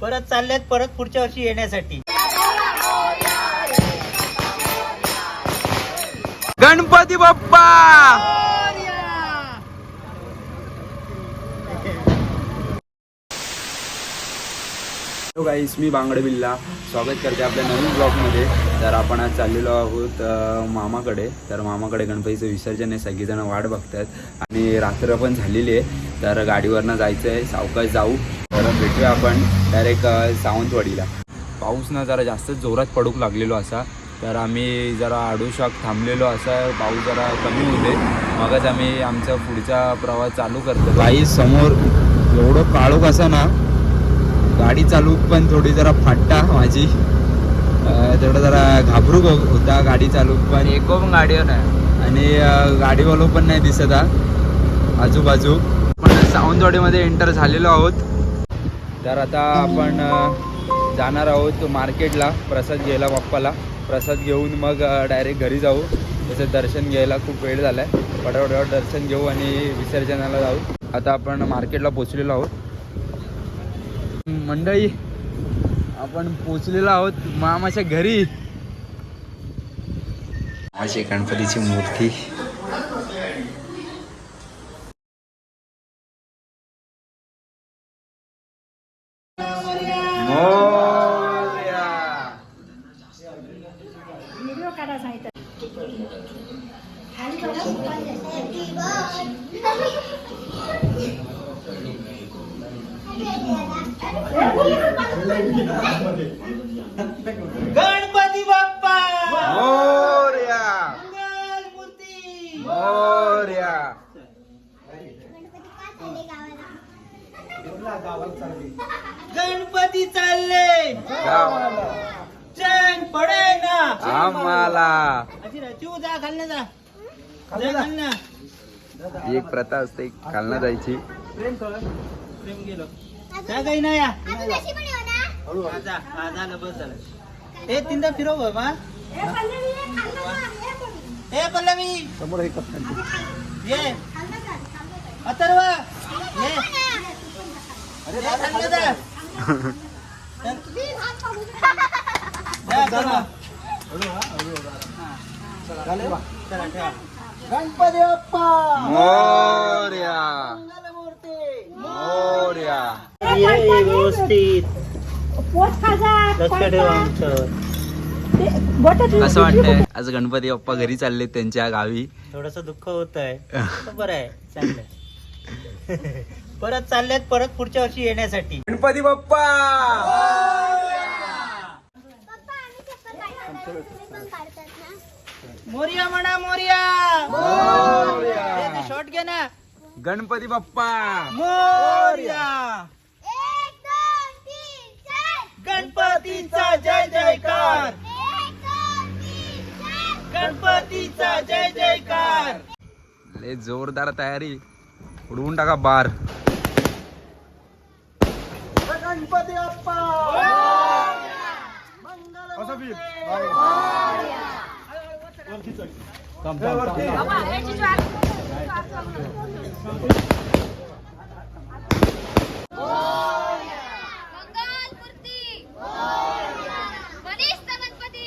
परत चाललेत परत पुढच्या वर्षी येण्यासाठी. गणपती बाप्पा! हॅलो गाईस मी बांगडे बिल्ला. स्वागत करते आपल्या नवीन ब्लॉगमध्ये तर आपण आज चाललेलो आहोत मामाकडे. तर मामाकडे गणपतीचं विसर्जन आहे. सगळीजण वाट बघतात आणि रात्र पण झालेली आहे. तर गाडीवरनं जायचं आहे सावकाश जाऊ. तर भेटूया आपण डायरेक्ट सावंतवाडीला. पाऊस ना जरा जास्त जोरात पडूक लागलेलो असा. तर आम्ही जरा आडूशाक थांबलेलो असा. पाऊस जरा कमी होते मगच आम्ही आमचा पुढचा प्रवास चालू करतो बाई समोर एवढं काळोख असा ना गाडी चालू पण थोडी जरा फाटता माझी. तेवढं जरा घाबरू हो- होता गाडी चालू पण. एको पण गाडीवर नाही. आणि गाडीवालो पण नाही दिसत आजूबाजू. आपण सावंतवाडीमध्ये एंटर झालेलो आहोत. तर आता आपण जाणार आहोत मार्केटला प्रसाद घ्यायला बाप्पाला. प्रसाद घेऊन मग डायरेक्ट घरी जाऊ. तसं दर्शन घ्यायला खूप वेळ झाला आहे पटापट दर्शन घेऊ आणि विसर्जनाला जाऊ. आता आपण मार्केटला पोचलेलो आहोत. मंडळी आपण पोचलेलो आहोत मामाच्या घरी. माझी गणपतीची मूर्ती. गणपती बाप्पा! मोर्या! मोर्या! गणपती चालले! चैन पडे ना! आम्हाला. जा खाल ना जा. जा खाल ना ही एक प्रथा असते खालना जायची. प्रेम गेलो. जा काही नाही या हा, जा हा झालं बस झालं. ए तीनदा फिरव बाबा. ए पल्लवी समोर एक ये. अथर्व. ये. अरे. हा. ठेवा. गणपती बाप्पा. मोर्या. ये व्यवस्थित. पोट खाजा लक्ष ठेवा आमचं. कसं वाटतंय आज गणपती बाप्पा घरी चालले त्यांच्या गावी थोडस दुःख होत आहे बरं आहे. परत चाललेत परत पुढच्या वर्षी येण्यासाठी. गणपती बाप्पा! मोरिया म्हणा मोरिया! शॉर्ट घे ना. गणपती बाप्पा! मोरिया! गणपतीचा जय जयकार. लय जोरदार तयारी. उडवून टाका बार. गणपती बाप्पा. मंगलमूर्ती वरिष्ठ गणपती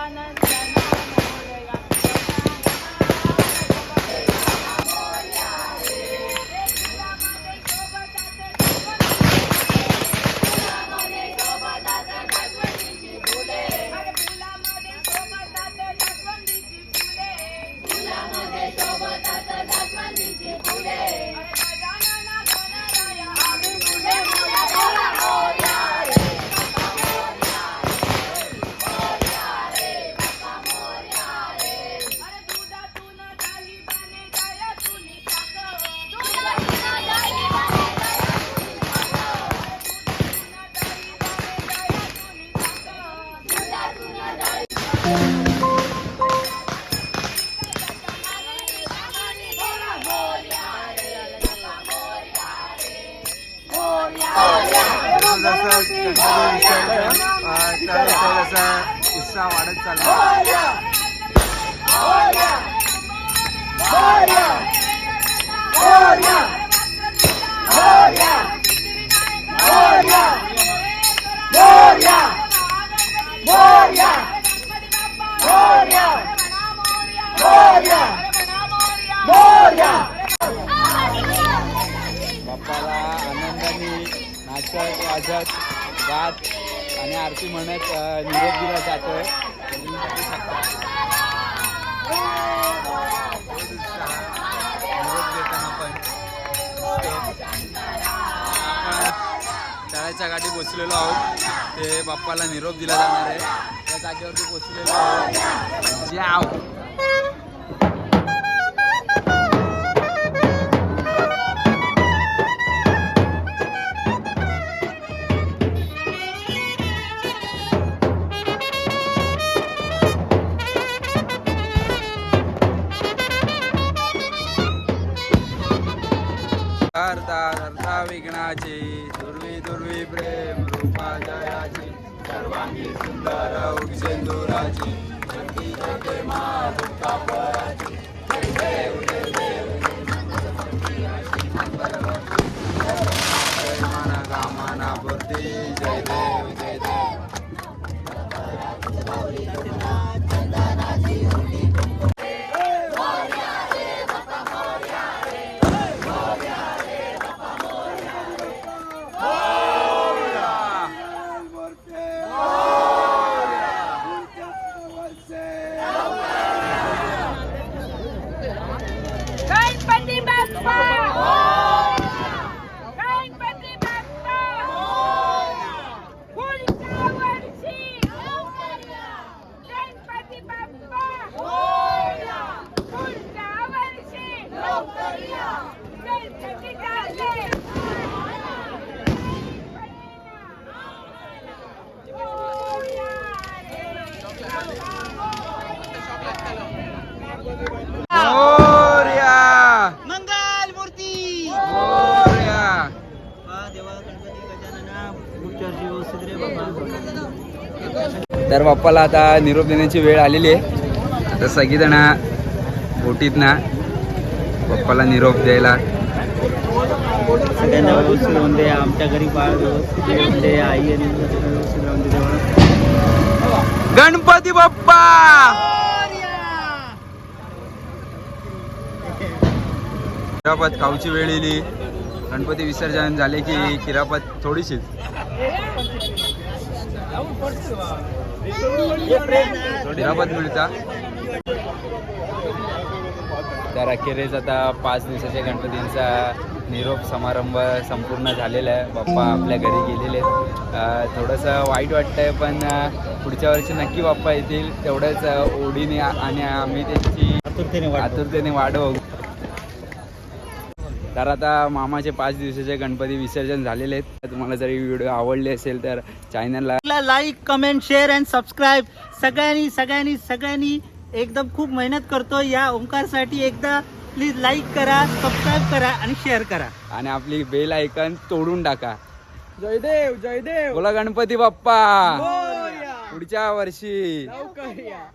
ஞான जसं गणपती थोडासा उत्साह वाढत चालला आपण तळ्याच्या गाठी पोचलेलो आहोत. ते बाप्पाला निरोप दिला जाणार आहे. त्या जागेवरती पोचलेलो आहोत. जाव हरता हरता विघ्नाची दुर्वी दुर्वी प्रेम रूपा जयाची सर्वांगी सुंदर उक्षेंदुराची शक्ती जगते मा दुःखा जय देव, जय देव. तर बाप्पाला आता निरोप देण्याची वेळ आलेली आहे. तर सगळीजण बोटीत ना बाप्पाला निरोप द्यायला. सगळ्यांना व्यवस्थित राहून दे आमच्या घरी बाळ व्यवस्थित राहून दे आई आणि व्यवस्थित राहून दे देवा. गणपती बाप्पा! खिरापत खाऊची वेळ येली. गणपती विसर्जन झाले की खिरापत थोडीशीच. मिळता. तर अखेरीस आता पाच दिवसाच्या गणपतींचा निरोप समारंभ संपूर्ण झालेला आहे. बाप्पा आपल्या घरी गेलेले आहेत. थोडंसं वाईट वाटतंय पण पुढच्या वर्षी नक्की बाप्पा येतील तेवढंच ओढीने आणि आम्ही त्यांची आतुरतेने वाट आतुरतेने वाट बघू. तर आता मामाचे पाच दिवसाचे गणपती विसर्जन झालेले आहेत. तुम्हाला जरी व्हिडिओ आवडले असेल तर चॅनलला like comment share and subscribe सगळ्यांनी सगळ्यांनी सगळ्यांनी एकदम खूप मेहनत करतो या ओंकारसाठी एकदा प्लीज लाईक करा सबस्क्राईब करा आणि शेअर करा. आणि आपली बेल आयकन तोडून टाका. जयदेव जयदेव. बोला गणपती बाप्पा. पुढच्या वर्षी. लवकर या.